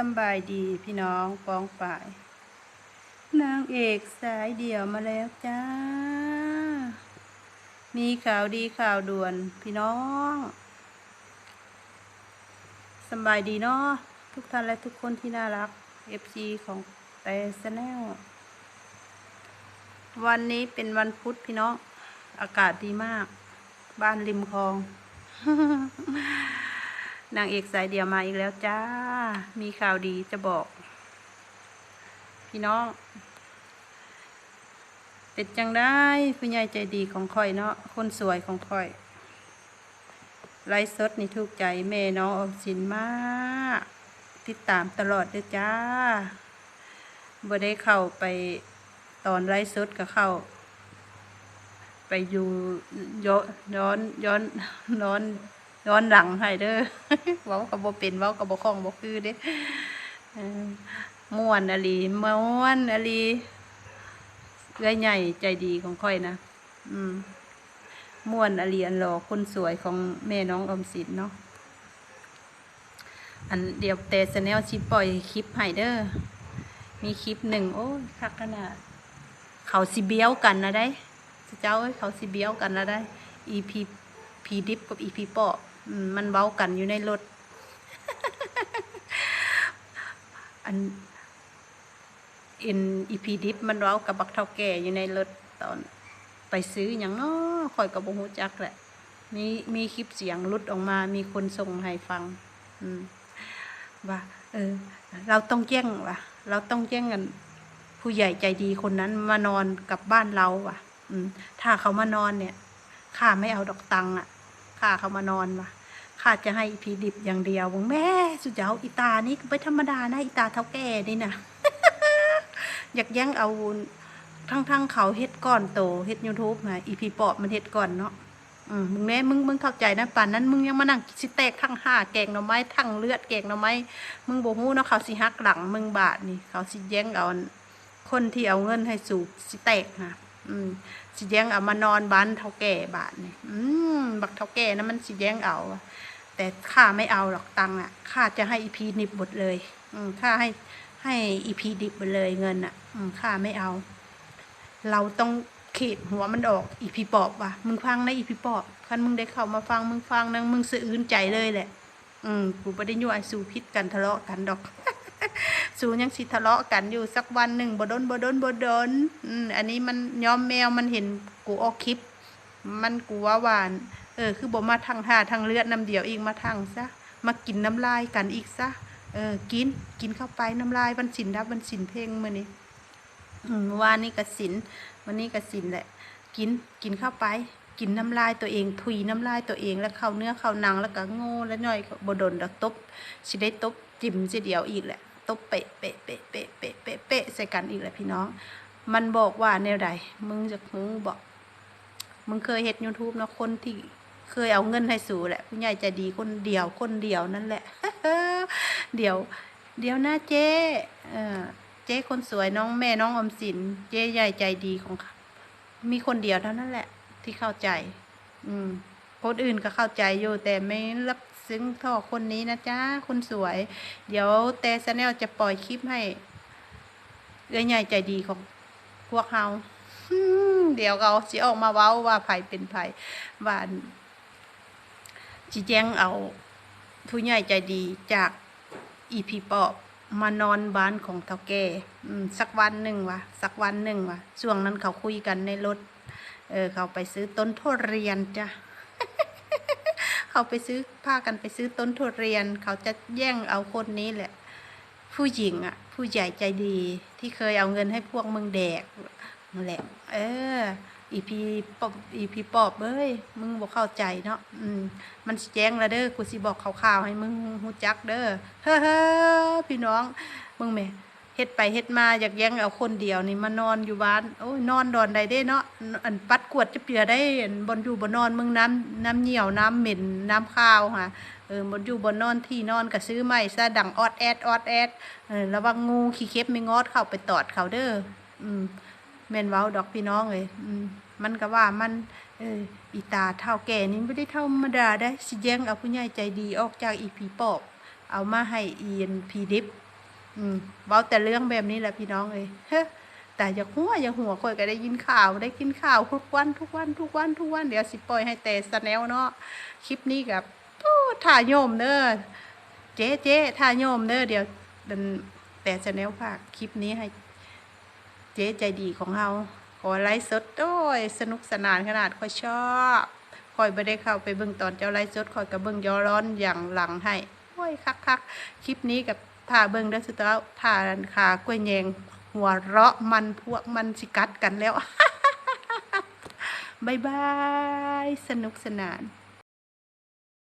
สำบายดีพี่น้องปองฝ่าย นางเอกสายเดี่ยวมาแล้วจ้า มีข่าวดีข่าวด่วนพี่น้องสบายดีเนาะทุกท่านและทุกคนที่น่ารัก FC ของแต่สแนลวันนี้เป็นวันพุธพี่น้อง อากาศดีมาก บ้านริมคลอง นางเอกสายเดียวมาอีกแล้วจ้า มีข่าวดีจะบอก พี่น้อง เป็นจังได้ผู้ใหญ่ใจดีของข่อยเนาะ คนสวยของข่อย ไลฟ์สดนี่ถูกใจแม่น้องออมสินมาก ติดตามตลอดเลยจ้าบ่ได้เข้าไปตอนไลฟ์สดก็เข้า ไปอยู่ย้อนย้อนย้อนย้อน ย้อนหลังให้เด้อเว้ากับบ่เป็นเว้ากับบ่คล่องบ่คือเด้ม่วนอลีม่วนอลีเอื้อยใหญ่ใจดีของค่อยนะ อืมม่วนอลีอันหล่อคนสวยของแม่น้องอมสินเนาะอันเดียวแต่แนลชิปล่อยคลิปให้เด้อมีคลิปหนึ่งโอ้คักขนาดเขาสิเบี้ยวกันนะได้ เจ้าเขาสิเบี้ยวกันแล้วได้ EP พีพีดิฟกับ EP ปอบอื มันเว้ากันอยู่ในรถ อันอ็น EP ดิฟมันเว้ากับบักเท่าแก่อยู่ในรถตอน ไปซื้ออย่างเนาะคอยกับบ่ฮู้จักแหละ มีมีคลิปเสียงหลุดออกมา มีคนส่งให้ฟัง อืมว่าเออ เราต้องแจ้งว่ะ เราต้องแจ้งกัน ผู้ใหญ่ใจดีคนนั้นมานอนกับบ้านเราว่ะ อืม ถ้าเขามานอนเนี่ยข้าไม่เอาดอกตังอะ ข้าเขามานอนว่ะข้าจะให้อีพีดิบอย่างเดียวบอกแม่สุดเจ้าอีตานี่ก็ไม่ธรรมดานะอีตาเท่าแก่นี่นะอยากแย่งเอาทั้งทั้งเขาเฮ็ดก่อนโตเฮ็ดยูทูบมาอีพีปอบมันเฮ็ดก่อนเนาะอืมมึงแม่มึงมึงเข้าใจนะป่านนั้นมึงยังมานั่งสิแตกทั้งห้าแกงหน่อไม้ทั้งเลือดแกงหน่อไม้มึงโบ่ฮู้เนาะเขาสิหักหลังมึงบาทนี่ เขาสิแย่งเอาคนที่เอาเงินให้สูบสิแตกนะ อืมสิแย่งเอามานอนบ้านเท่าแก่บาทนี่อืมบักเท่าแก่นะมันสิแย่งเอา แต่ข้าไม่เอาหรอกตังอะข้าจะให้อีพีนิบหมดเลย อืมข้าให้ให้อีพีดิบหมดเลยเงินอะ อืมข้าไม่เอา เราต้องเขตหัวมันออกอีพีปอบว่ะมึงฟังนะอีพีปอบคันมึงได้เข้ามาฟังมึงฟังนะมึงสะอื้นใจเลยแหละ อืมกูไม่ได้ยั่วไอ้สู่พิษกันทะเลาะกันดอก สูยังสิทะเลาะกันอยู่สักวันหนึ่งบดนบดนบดนอันนี้มันยอมแมวมันเห็นกูออกคลิป มันกูว่าหวาน เออ คือบ่มาทางหาทางเลือดน้ำเดียวอีกมาทางซะ มากินน้ำลายกันอีกซะ เออ กิน กินเข้าไปน้ำลายวันสินดับวันสินเพลงมื้อนี้อืมเมื่อวานนี้ก็สิน วันนี้ก็สินแหละ กิน กินเข้าไป กินน้ำลายตัวเอง ถุยน้ำลายตัวเอง แล้วเข้าเนื้อเข้าหนังแล้วก็โง่แล้วย่อยบดนดอกตบสิได้ตบจิ้มสิเดียวอีกแหละ ตบเปะเปะเปะเปะเปะเปะเปะใส่กันอีกแหละพี่น้อง มันบอกว่าแนวใดมึงจะหูบอกมึงเคยเฮ็ด YouTube นะคนที่เคยเอาเงินให้สูแหละผู้ใหญ่ใจดีคนเดียวคนเดียวนั่นแหละ เดี๋ยว เดี๋ยวนะเจ๊เออเจ๊คนสวยน้องแม่น้องอมสิน เจ๊ใหญ่ใจดีของมีคนเดียวเท่านั้นแหละ ที่เข้าใจ อืมคนอื่นก็เข้าใจอยู่แต่ไม่รับ ซึ้งเท่าคนนี้นะจ๊ะคนสวย เดี๋ยวแต่ชาแนลจะปล่อยคลิปให้เอื้อใหญ่ใจดีของพวกเราเดี๋ยวเราสิออกมาเว้าว่าไผเป็นไผว่าจีแจ้งเอาผู้ใหญ่ใจดีจากอีพีปอบมานอนบ้านของเท่าแก่สักวันหนึ่งวะสักวันหนึ่งวะช่วงนั้นเขาคุยกันในรถ เออ เขาไปซื้อต้นทุเรียนจ้ะ เขาไปซื้อพากันไปซื้อต้นทุเรียน เขาจะแย่งเอาคนนี้แหละ ผู้หญิงอะ ผู้ใหญ่ใจดี ที่เคยเอาเงินให้พวกมึงแดกนั่นแหละ เออ อีพีปอบอีพีปอบเอ้ยมึงบอกเข้าใจเนาะอืม มันแจ้งแล้วเด้อกูสิบอกข่าวๆให้มึงฮู้จักเด้อเฮ้อพี่น้อง มึงแม่ เฮ็ดไปเฮ็ดมาอยากแย่งเอาคนเดียวนี่มานอนอยู่บ้านโอ้ยนอนดอนใดเด้เนาะอันปัดกวดจะเปียได้บนอยู่บนนอนมึงน้ำน้ำเหนียวน้ำเหม็นน้ำข้าวค่ะ เออบนอยู่บนนอนที่นอนก็ซื้อใหม่ซะดังออดแอดออดแอดเออระวังงูขี้เข็บไม่งอดเข้าไปตอดเขาเด้ออืมแม่นเว้าดอกพี่น้องเลยอืมมันก็ว่ามัน เอออีตาเท่าแก่นี่ไม่ได้ธรรมดาได้สิแย่งเอาผู้ใหญ่ใจดีออกจากอีผีปอบเอามาให้เอียนพีดิฟ อืมเว้าแต่เรื่องแบบนี้แหละพี่น้องเอ้ยแต่อย่าหัวอย่าหัวข่อยก็ได้ยินข่าวได้กินข่าวทุกวันทุกวันทุกวันทุกวันเดี๋ยวสิปล่อยให้แต่สแนลเนาะคลิปนี้กับถ่ายโยมเด้อเจ๊เจ๊ถ่ายโยมเด้อเดี๋ยวแต่สแนลฝากคลิปนี้ให้ เจ๊ใจดีของเราขอไลฟ์สดโอ้ยสนุกสนานขนาดคอยชอบคอยไม่ได้เข้าไปเบิ่งตอนเจ้าไลฟ์สดคอยกับเบิ่งย้อนอย่างหลังให้โอ้ยคักคักคลิปนี้กับ ถ่าเบิ่งได้สุดแล้วถ่าขากล้วยแยง หัวเราะมันพวกมันสิกัดกันแล้วบายบาย สนุกสนาน